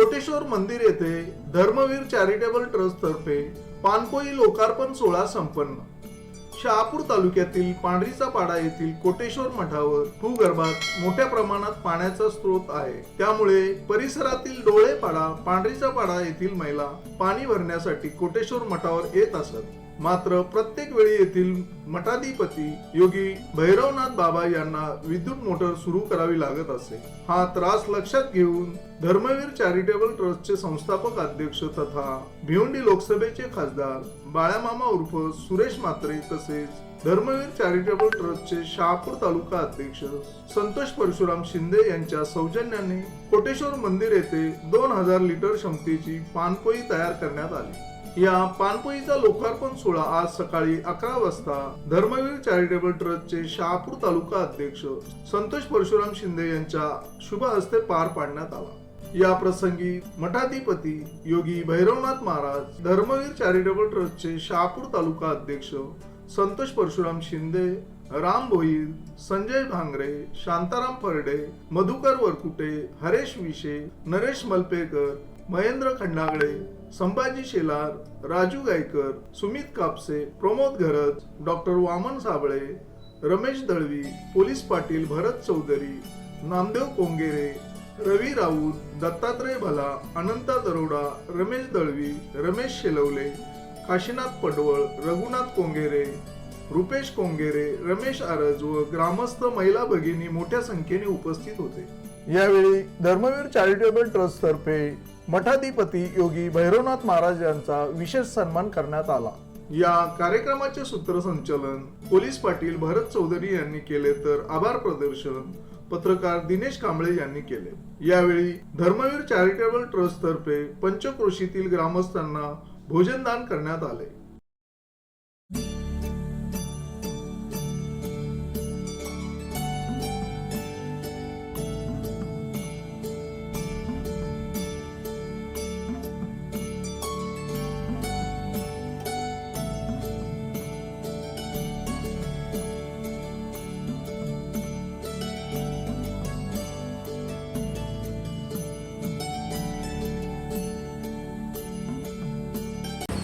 कोटेश्वर मंदिर येथे Dharmaveer charitable trust तर्फे पानपोई लोकार्पण सोहळा संपन्न. शहापूर तालुक्यातील पांढरीचा पाडा येथील कोटेश्वर मठावर भूगर्भात मोठ्या प्रमाणात पाण्याचा स्रोत आहे. त्यामुळे परिसरातील डोळेपाडा पांढरीचा पाडा येथील महिला पाणी भरण्यासाठी कोटेश्वर मठावर येत असत. मात्र प्रत्येक वेळी येथील मठाधिपती योगी भैरवनाथ बाबा यांना विद्युत मोटर सुरू करावी लागत असे. हा त्रास लक्षात घेऊन धर्मवीर चॅरिटेबल ट्रस्टचे संस्थापक अध्यक्ष तथा भिवंडी लोकसभेचे खासदार बाळामामा उर्फ सुरेश मात्रे तसेच धर्मवीर चॅरिटेबल ट्रस्टचे शहापूर तालुका अध्यक्ष संतोष परशुराम शिंदे यांच्या सौजन्याने कोटेश्वर मंदिर येथे दोन हजार लिटर क्षमतेची पानपोई तयार करण्यात आली. या पानपोईचा लोकार्पण सोहळा आज सकाळी अकरा वाजता धर्मवीर चॅरिटेबल ट्रस्टचे शहापूर तालुका अध्यक्ष संतोष परशुराम शिंदे यांच्या शुभ हस्ते पार पाडण्यात आला. या प्रसंगी मठाधिपती योगी भैरवनाथ महाराज धर्मवीर चॅरिटेबल ट्रस्टचे शहापूर तालुका अध्यक्ष संतोष परशुराम शिंदे राम भोईर संजय भांगरे शांताराम फरडे मधुकर वरकुटे हरेश विशे नरेश मलपेकर महेंद्र खंडागळे संभाजी शेलार राजू गायकर सुमित कापसे प्रमोद घरत डॉक्टर वामन साबळे रमेश दळवी पोलीस पाटील भरत चौधरी नामदेव कोंगेरे रवी राऊत दत्तात्रय भला अनंता दरोडा रमेश दळवी रमेश शेलवले काशीनाथ पडवळ रघुनाथ कोंगेरे रुपेश कोंगेरे रमेश आरज व ग्रामस्थ महिला भगिनी मोठ्या संख्येने उपस्थित होते. यावेळी धर्मवीर चॅरिटेबल ट्रस्ट तर्फे मठाधिपती योगी भैरवनाथ महाराज यांचा विशेष सन्मान करण्यात आला. या कार्यक्रमाचे सूत्रसंचालन पोलीस पाटील भरत चौधरी यांनी केले तर आभार प्रदर्शन पत्रकार दिनेश कांबळे यांनी केले. यावेळी धर्मवीर चॅरिटेबल ट्रस्ट तर्फे पंचक्रोशीतील ग्रामस्थांना भोजनदान करण्यात आले.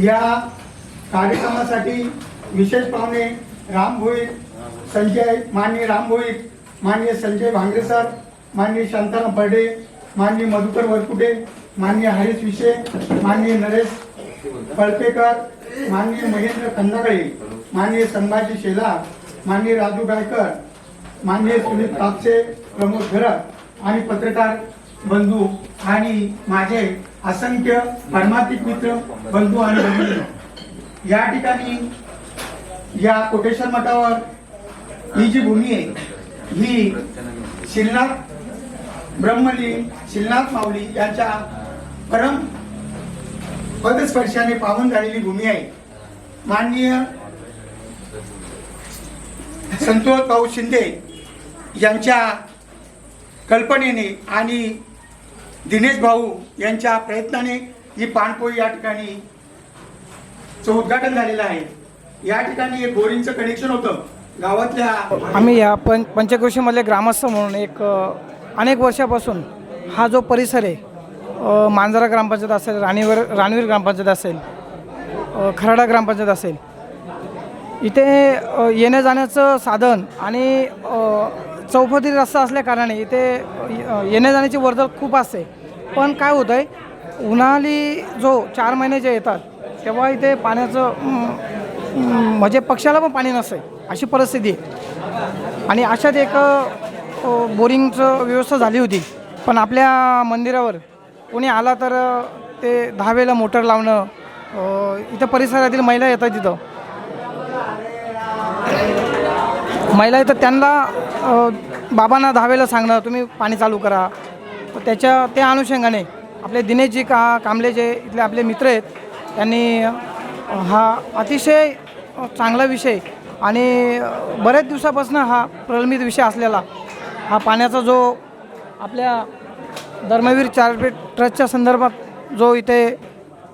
या कार्यक्रमासाठी विशेष पाहुणे राम भोईर संजय माननीय राम भोईर माननीय संजय भांगरे सर माननीय शांताराम बर्डे माननीय मधुकर वरकुटे माननीय हरीश विशे माननीय नरेश पळपेकर माननीय महेंद्र खंदागळे माननीय संभाजी शेला माननीय राजू गायकर माननीय सुनील कापसे प्रमोद घरत आणि पत्रकार बंधू आणि माझे असंख्य परमातिक मित्र बंधू आणि भगिनी. या ठिकाणी या कोटेश्वर मठावर ही जी भूमी आहे ही शिलनाथ ब्रह्मलीन शिलनाथ माऊली यांच्या परम पदस्पर्शाने पाहून झालेली भूमी आहे. माननीय संतोष भाऊ शिंदे यांच्या कल्पनेने आणि दिनेश भाऊ यांच्या प्रयत्नाने ही पाणपोळी या ठिकाणी चं उद्घाटन झालेलं आहे. या ठिकाणी एक बोरिंगचं कनेक्शन होतं. गावातल्या आम्ही या पं पंचक्रोशीमधले ग्रामस्थ म्हणून एक अनेक वर्षापासून हा जो परिसर आहे मांजरा ग्रामपंचायत असेल राणीवर राणवीर ग्रामपंचायत असेल खराडा ग्रामपंचायत असेल इथे येण्याजाण्याचं येण्या जाण्याचं साधन आणि अ, रस्ता असल्याकारणाने इथे अ, येण्या जाण्याची वर्दळ खूप असते. पण काय होतं आहे उन्हाळी जो चार महिने जे येतात तेव्हा इथे पाण्याचं म्हणजे पक्षाला पण पाणी नसे अशी परिस्थिती आहे. आणि अशात एक बोरिंगचं व्यवस्था झाली होती. पण आपल्या मंदिरावर कोणी आला तर ते दहावेला मोटर लावणं इथं परिसरातील महिला येतात तिथं. महिला येतात त्यांना बाबांना दहावेला सांगणं तुम्ही पाणी चालू करा. त्याच्या त्या अनुषंगाने आपले दिनेशजी का कांबळे जे इथले आपले मित्र आहेत त्यांनी हा अतिशय चांगला विषय आणि बऱ्याच दिवसापासून हा प्रलंबित विषय असलेला हा पाण्याचा जो आपल्या धर्मवीर चारिटेबल ट्रस्टच्या संदर्भात जो इथे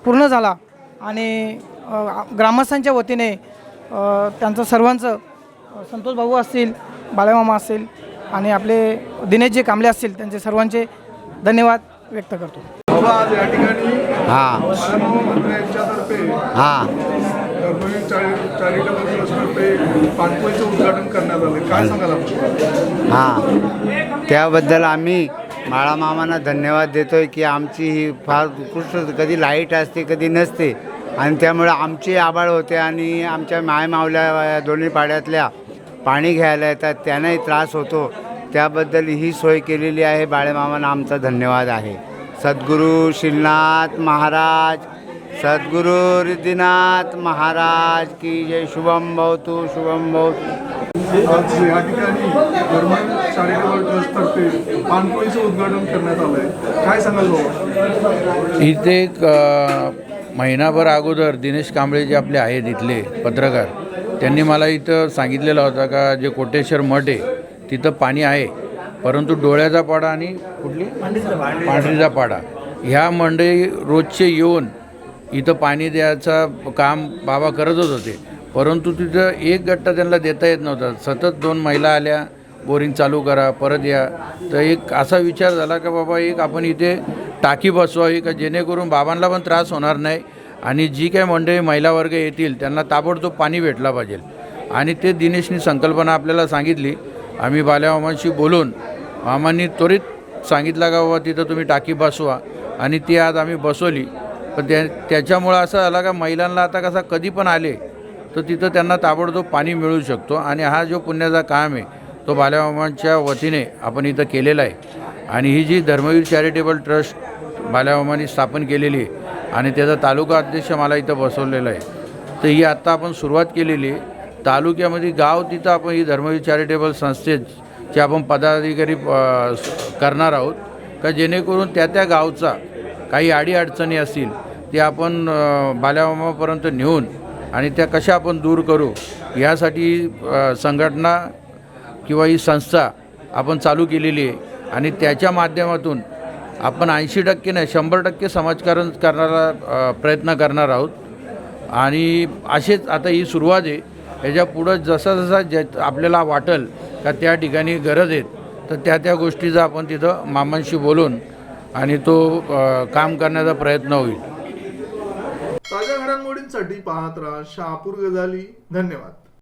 पूर्ण झाला आणि ग्रामस्थांच्या वतीने त्यांचं सर्वांचं संतोष भाऊ असतील बाळामामा असतील आणि आपले दिनेशजी कांबळे असतील त्यांचे सर्वांचे धन्यवाद व्यक्त करतो. बाबा आज या ठिकाणी हां. हां. हां. त्याबद्दल आम्ही बाळामामांना धन्यवाद देतो आहे की आमची ही फार उत्कृष्ट कधी लाइट असते कधी नसते आणि त्यामुळे आमचे आबाळ होते आणि आमच्या मायमावल्या दोन्ही पाड्यातल्या पाणी घ्यायला येतात त्यांनाही त्रास होतो. त्याबद्दल ही सोय केलेली आहे. बाळेमामांना आमचा धन्यवाद आहे. सद्गुरू श्रीनाथ महाराज सद्गुरू रिद्धीनाथ महाराज की जय. शुभम भवतु शुभम भवतु. आज या ठिकाणी चॅरिटेबल ट्रस्टतर्फे उद्घाटन करण्यात आलं आहे काय सांगाल इथे एक महिनाभर अगोदर दिनेश कांबळे जे आपले आहेत इथले पत्रकार त्यांनी मला इथं सांगितलेलं होतं का जे कोटेश्वर मठ आहे तिथं पाणी आहे परंतु डोळ्याचा पाडा आणि कुठली? पांढरीचा पाडा. ह्या मंडळी रोजचे येऊन इथं पाणी द्यायचं काम बाबा करतच होते. परंतु तिथं एक गट्टा त्यांना देता येत नव्हता. सतत दोन महिला आल्या बोरिंग चालू करा परत या. तर एक असा विचार झाला का बाबा एक आपण इथे टाकी बसवावी का जेणेकरून बाबांना पण त्रास होणार नाही आणि जी काय मंडळी महिला वर्ग येतील त्यांना ताबडतोब पाणी भेटला पाहिजे. आणि ते दिनेशनी संकल्पना आपल्याला सांगितली. आम्ही बाल्यामामांशी बोलून मामांनी त्वरित सांगितलं का बाबा तिथं तुम्ही टाकी बसवा. आणि ती आज आम्ही बसवली. पण त्या त्याच्यामुळं असं झालं का महिलांना आता कसा कधी पण आले तर तिथं त्यांना ताबडतोब पाणी मिळू शकतो. आणि हा जो पुण्याचा काम आहे तो बाल्यामामांच्या वतीने आपण इथं केलेला आहे. आणि ही जी धर्मवीर चॅरिटेबल ट्रस्ट बाल्यामामांनी स्थापन केलेली आहे आणि त्याचा तालुका अध्यक्ष मला इथं बसवलेला आहे. तर ही आत्ता आपण सुरुवात केलेली आहे. तालुक्यामध्ये गाव तिथं आपण ही धर्मवीर चॅरिटेबल संस्थेचे आपण पदाधिकारी करणार आहोत. का जेणेकरून त्या त्या गावचा काही अडीअडचणी असतील ते आपण अ, बाल्यामामापर्यंत नेऊन आणि त्या कशा आपण दूर करू यासाठी संघटना किंवा ही संस्था आपण चालू केलेली आहे आणि त्याच्या माध्यमातून आपण ऐंशी टक्के नाही शंभर टक्के समाजकारण करणारा प्रयत्न करणार आहोत. आणि असेच आता ही सुरुवात आहे. याच्या पुढं जसा जसा ज्या आपल्याला वाटेल का त्या ठिकाणी गरज आहेत तर त्या त्या गोष्टीचा आपण तिथं मामांशी बोलून आणि तो काम करण्याचा प्रयत्न होईल. ताज्या घडामोडींसाठी पाहत राहा शहापूर गजाली. धन्यवाद.